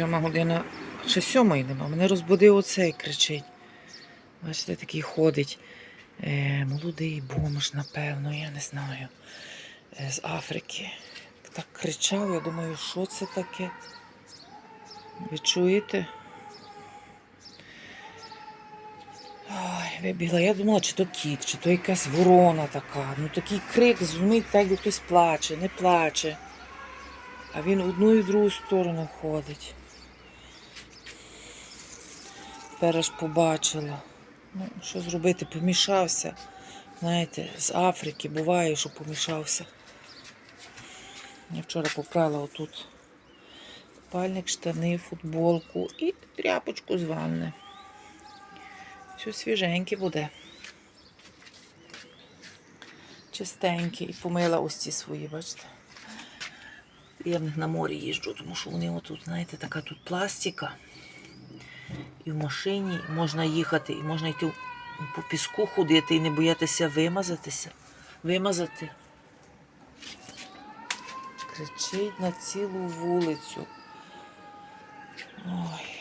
сьома година, ще сьомої нема. Мене розбудив оцей кричить. Бачите, такий ходить. Е, молодий бомж, напевно, я не знаю. Е, з Африки. Так кричав, я думаю, що це таке? Ви чуєте? Ой, вибігла. Я думала, чи то кіт, чи то якась ворона така. Ну такий крик, зрозумієте, так як хтось плаче, не плаче. А він одну і в другу сторону ходить. Тепер аж побачила. Ну, що зробити? Помішався. Знаєте, з Африки буває, що помішався. Я вчора попрала отут купальник, штани, футболку і тряпочку з ванни. Все свіженьке буде. Чистеньке. І помила ось ці свої, бачите. Я в них на морі їжджу, тому що вони отут, знаєте, така тут пластика. І в машині можна їхати, і можна йти по піску ходити і не боятися вимазатися. Вимазати. Кричить на цілу вулицю. Ой.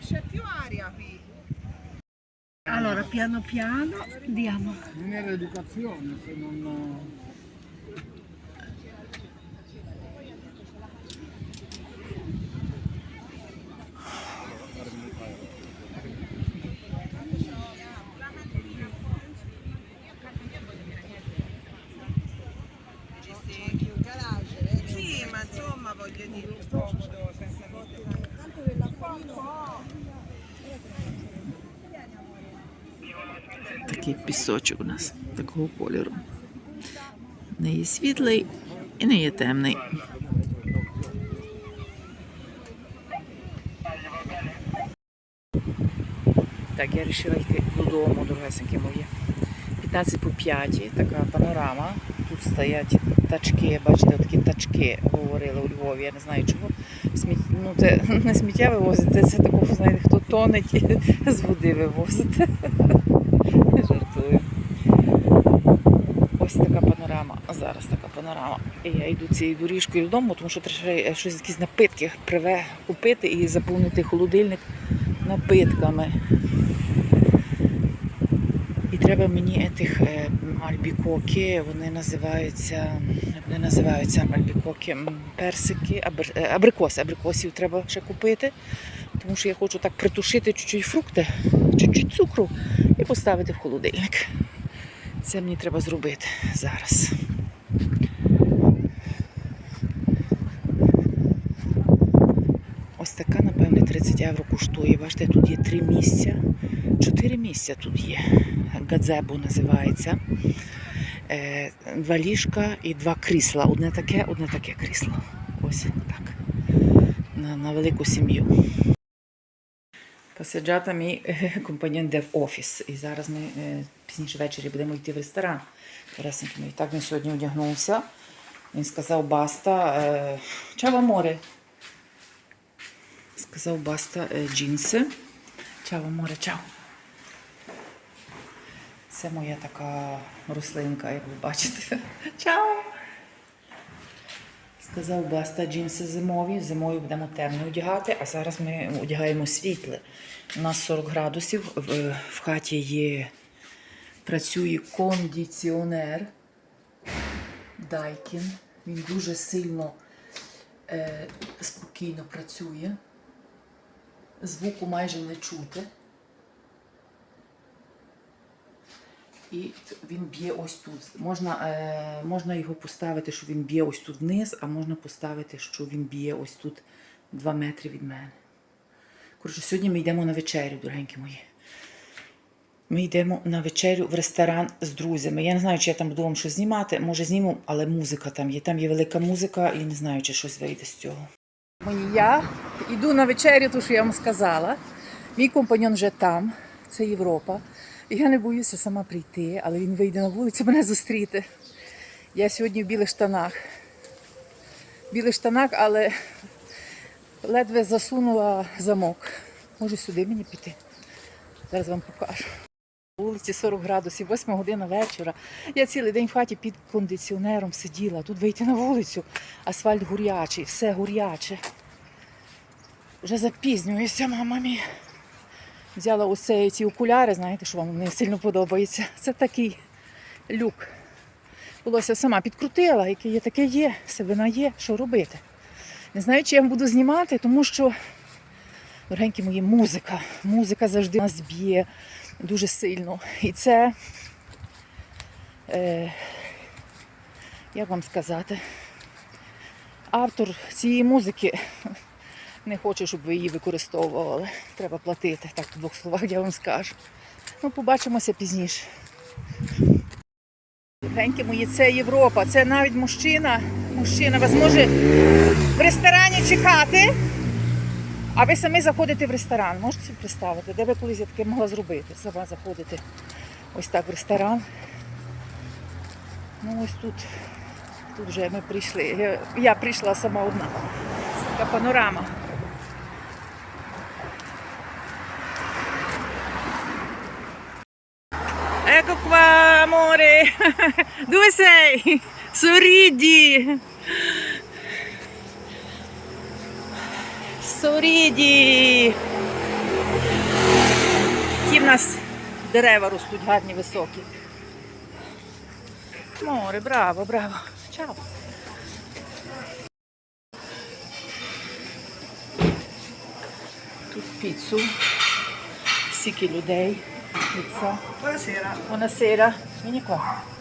C'è più aria qui. Allora, piano piano andiamo. Non era educazione se non... Такий пісочок у нас такого кольору. Не є світлий і не є темний. Так, я вирішила йти додому, дорогесенькі мої. 15 по 5, така панорама. Тут стоять тачки, бачите, такі тачки говорили у Львові, я не знаю чого. Сміт... Ну, це не сміття вивозити, це такого, знаєте, хто тонеть з води вивозити. Жартую. Ось така панорама. А зараз така панорама. І я йду цією доріжкою додому, тому що треба щось якісь напитки приве купити і заповнити холодильник напитками. Треба мені тих е, альбікоки, вони називаються, вони називаються альбікоки, персики, е, абрикоси. Абрикосів треба ще купити, тому що я хочу так притушити чуть-чуть фрукти, чуть-чуть цукру і поставити в холодильник. Це мені треба зробити зараз. Ось така, напевне, 30 євро коштує. Бачите, тут є три місця. Місця тут є. Гадзебу називається. Е, Два ліжка і два крісла. Одне таке, одне таке крісло. Ось так. На, на велику сім'ю. Посаджата мій е, компаньон де в офіс. І зараз ми е, пізніше ввечері будемо йти в ресторан. Мій. Так він сьогодні одягнувся. Він сказав баста. Е, Чава море. Сказав баста е, джинси. Чао, море, чао. Це моя така рослинка, як ви бачите. Чао! Сказав баста джинси зимові. Зимою будемо темно одягати, а зараз ми одягаємо світле. У нас 40 градусів. В, в хаті є, працює кондиціонер Дайкін. Він дуже сильно е, спокійно працює. Звуку майже не чути. І він б'є ось тут. Можна, е, можна його поставити, що він б'є ось тут вниз, а можна поставити, що він б'є ось тут 2 метри від мене. Коротше, сьогодні ми йдемо на вечерю, дорогенькі мої. Ми йдемо на вечерю в ресторан з друзями. Я не знаю, чи я там буду вам щось знімати. Може зніму, але музика там є. Там є велика музика і не знаю, чи щось вийде з цього. Я йду на вечерю, ту, що я вам сказала. Мій компаньон вже там, це Європа. Я не боюся сама прийти, але він вийде на вулицю мене зустріти. Я сьогодні в білих штанах. В білих штанах, але ледве засунула замок. Може сюди мені піти. Зараз вам покажу. Вулиці 40 градусів, 8 година вечора. Я цілий день в хаті під кондиціонером сиділа. Тут вийти на вулицю, асфальт гурячий, все гуряче. Вже запізнююся, мама мія. Взяла оце ці окуляри, знаєте, що вам не сильно подобається. Це такий люк. Волосся сама підкрутила, яке є, таке є, себе є, що робити. Не знаю, чи я буду знімати, тому що, дорогенькі мої, музика. Музика завжди нас б'є дуже сильно. І це, е, як вам сказати, автор цієї музики не хоче, щоб ви її використовували. Треба платити. Так, в двох словах я вам скажу. Ну, побачимося пізніше. Дорогенькі мої, це Європа. Це навіть мужчина. Мужчина вас може в ресторані чекати, а ви самі заходите в ресторан. Можете собі представити, де ви колись я таке могла зробити? Сама заходити ось так в ресторан. Ну ось тут, тут вже ми прийшли. Я прийшла сама одна. Така панорама. Ecco qua, sei? Sorridi. Sorridi. Які в нас дерева ростуть гарні, високі. Море, браво, браво. Чао. Тут піцу. Стільки людей. Pizza. Buonasera. Buonasera. Vieni qua.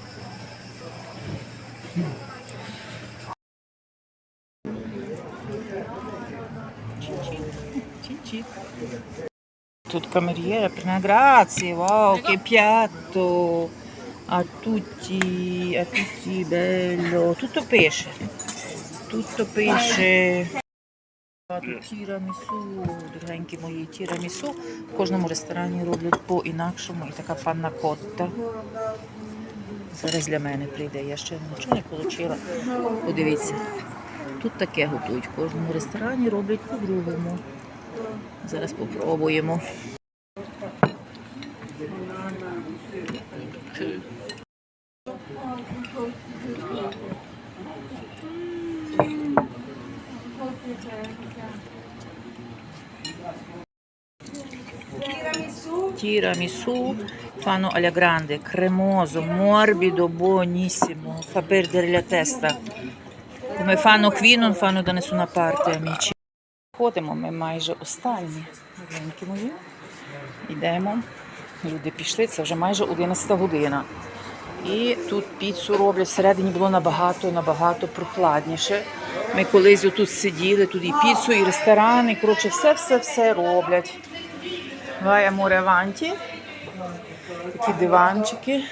Тут cameriere, appena grazie, wow, che piatto! A tutti, a tutti bello, tutto pesce, tutto. Тут тірамісу, дорогенькі мої тірамісу. В кожному ресторані роблять по-інакшому. І така панна котта. Зараз для мене прийде. Я ще нічого не отримала. Подивіться. Тут таке готують. В кожному ресторані роблять по-другому. Зараз попробуємо. Tiramisù fanno alla grande, cremoso, morbido, buonissimo, fa perdere la testa. Come fanno qui, non fanno da nessuna parte, amici. Ходимо, ми майже останні. Маленькі мої. Йдемо. Люди пішли, це вже майже 11 година. І тут піцу роблять. Всередині було набагато, набагато прохладніше. Ми колись тут сиділи, тут і піцу, і ресторан, і коротше, все-все-все роблять. Vai amore avanti. Такі диванчики,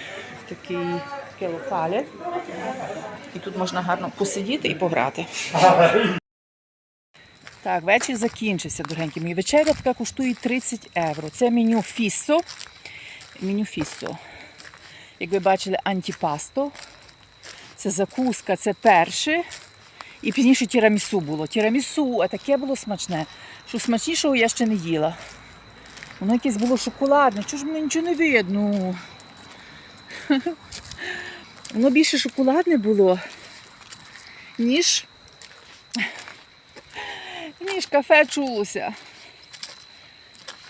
такі, локале. І тут можна гарно посидіти і пограти. Так, вечір закінчився, дорогенькі мої. Вечеря така коштує 30 євро. Це меню фіссо. Меню фіссо. Як ви бачили, антіпасто. Це закуска, це перше. І пізніше тірамісу було. Тірамісу, а таке було смачне, що смачнішого я ще не їла. Воно якесь було шоколадне. Чого ж мені нічого не видно? Воно більше шоколадне було, ніж, ніж кафе чулося.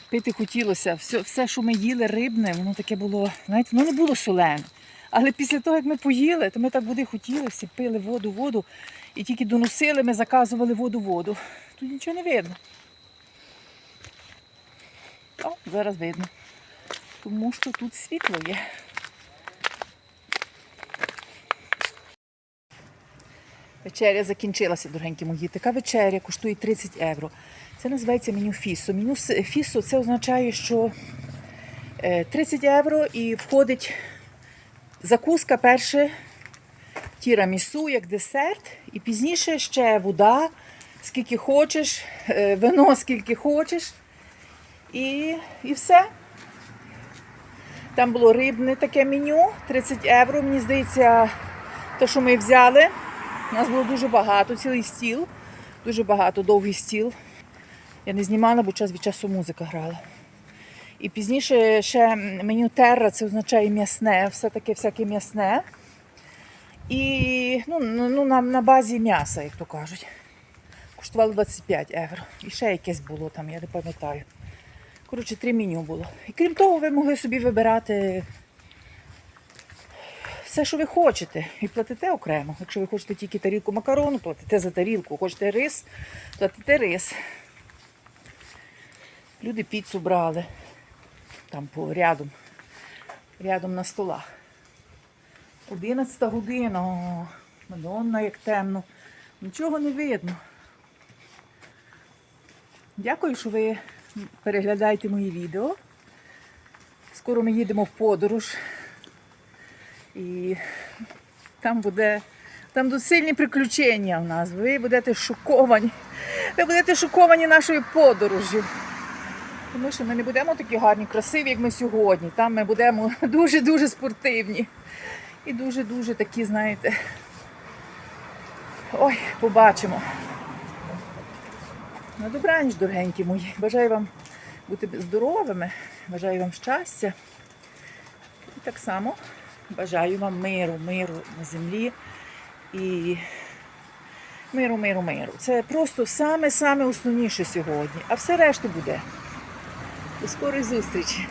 Пити хотілося. Все, все, що ми їли, рибне, воно таке було, знаєте, воно не було солене. Але після того, як ми поїли, то ми так води хотіли, всі пили воду, воду. І тільки доносили, ми заказували воду, воду. Тут нічого не видно. О, зараз видно. Тому що тут світло є. Вечеря закінчилася, дорогенькі мої. Така вечеря коштує 30 євро. Це називається меню фісо. Меню фісо це означає, що е, 30 євро і входить закуска перше тірамісу як десерт, і пізніше ще вода, скільки хочеш, е, вино скільки хочеш. І, і все. Там було рибне таке меню, 30 євро. Мені здається, те, що ми взяли. У нас було дуже багато, цілий стіл, дуже багато, довгий стіл. Я не знімала, бо час від часу музика грала. І пізніше ще меню терра, це означає м'ясне, все таке всяке м'ясне. І ну, ну, ну, на, на базі м'яса, як то кажуть. Коштувало 25 євро. І ще якесь було там, я не пам'ятаю. Коротше, три меню було. І крім того, ви могли собі вибирати все, що ви хочете, і платите окремо. Якщо ви хочете тільки тарілку макарону, платите за тарілку. Хочете рис, платите рис. Люди піцу брали там по рядом, рядом на столах. 11 година, Мадонна, як темно. Нічого не видно. Дякую, що ви переглядаєте мої відео. Скоро ми їдемо в подорож. І там буде там будуть сильні приключення в нас. Ви будете шоковані. Ви будете шоковані нашою подорожю. Тому що ми не будемо такі гарні, красиві, як ми сьогодні. Там ми будемо дуже-дуже спортивні. І дуже-дуже такі, знаєте. Ой, побачимо. На добраніч, дорогенькі мої. Бажаю вам бути здоровими, бажаю вам щастя. І так само бажаю вам миру, миру на землі і миру, миру, миру. Це просто саме-саме основніше сьогодні, а все решту буде. До скорої зустрічі!